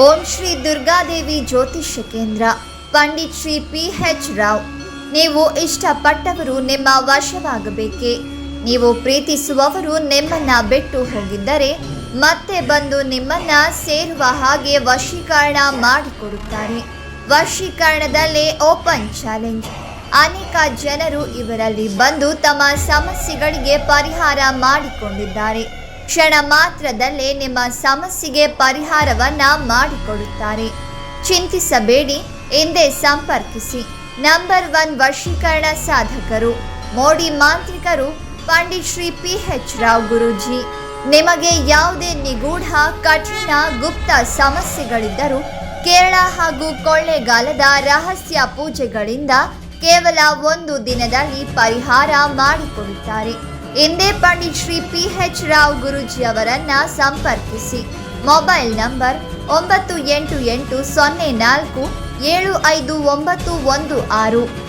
ಓಂ ಶ್ರೀ ದುರ್ಗಾದೇವಿ ಜ್ಯೋತಿಷ್ಯ ಕೇಂದ್ರ. Pandit Shri P H Rao, ನೀವು ಇಷ್ಟಪಟ್ಟವರು ನಿಮ್ಮ ವಶವಾಗಬೇಕೆ. ನೀವು ಪ್ರೀತಿಸುವವರು ನಿಮ್ಮನ್ನ ಬಿಟ್ಟು ಹೋಗಿದ್ದರೆ ಮತ್ತೆ ಬಂದು ನಿಮ್ಮನ್ನ ಸೇರುವ ಹಾಗೆ ವಶೀಕರಣ ಮಾಡಿಕೊಡುತ್ತಾರೆ. ವಶೀಕರಣದಲ್ಲೇ ಓಪನ್ ಚಾಲೆಂಜ್. ಅನೇಕ ಜನರು ಇವರಲ್ಲಿ ಬಂದು ತಮ್ಮ ಸಮಸ್ಯೆಗಳಿಗೆ ಪರಿಹಾರ ಮಾಡಿಕೊಂಡಿದ್ದಾರೆ. ಕ್ಷಣ ಮಾತ್ರದಲ್ಲೇ ನಿಮ್ಮ ಸಮಸ್ಯೆಗೆ ಪರಿಹಾರವನ್ನ ಮಾಡಿಕೊಡುತ್ತಾರೆ. ಚಿಂತಿಸಬೇಡಿ, ಎಂದೇ ಸಂಪರ್ಕಿಸಿ. ನಂಬರ್ ಒನ್ ವಶೀಕರಣ ಸಾಧಕರು. ಮೋಡಿ ಮಾಂತ್ರಿಕರು, ಪಂಡಿತ್ ಶ್ರೀ ಪಿ ಎಚ್ ರಾವ್ ಗುರೂಜಿ. ನಿಮಗೆ ಯಾವುದೇ ನಿಗೂಢ, ಕಠಿಣ, ಗುಪ್ತ ಸಮಸ್ಯೆಗಳಿದ್ದರೂ ಕೇರಳ ಹಾಗೂ ಕೊಳ್ಳೆಗಾಲದ ರಹಸ್ಯ ಪೂಜೆಗಳಿಂದ ಕೇವಲ ಒಂದು ದಿನದಲ್ಲಿ ಪರಿಹಾರ ಮಾಡಿಕೊಡುತ್ತಾರೆ. ಹಿಂದೆ ಪಂಡಿತ್ ಶ್ರೀ ಪಿ ಎಚ್ ರಾವ್ ಗುರೂಜಿ ಅವರನ್ನ ಸಂಪರ್ಕಿಸಿ. ಮೊಬೈಲ್ ನಂಬರ್ ಒಂಬತ್ತು ಎಂಟು ಎಂಟು ಸೊನ್ನೆ ನಾಲ್ಕು ಏಳು ಐದು ಒಂಬತ್ತು ಒಂದು ಆರು.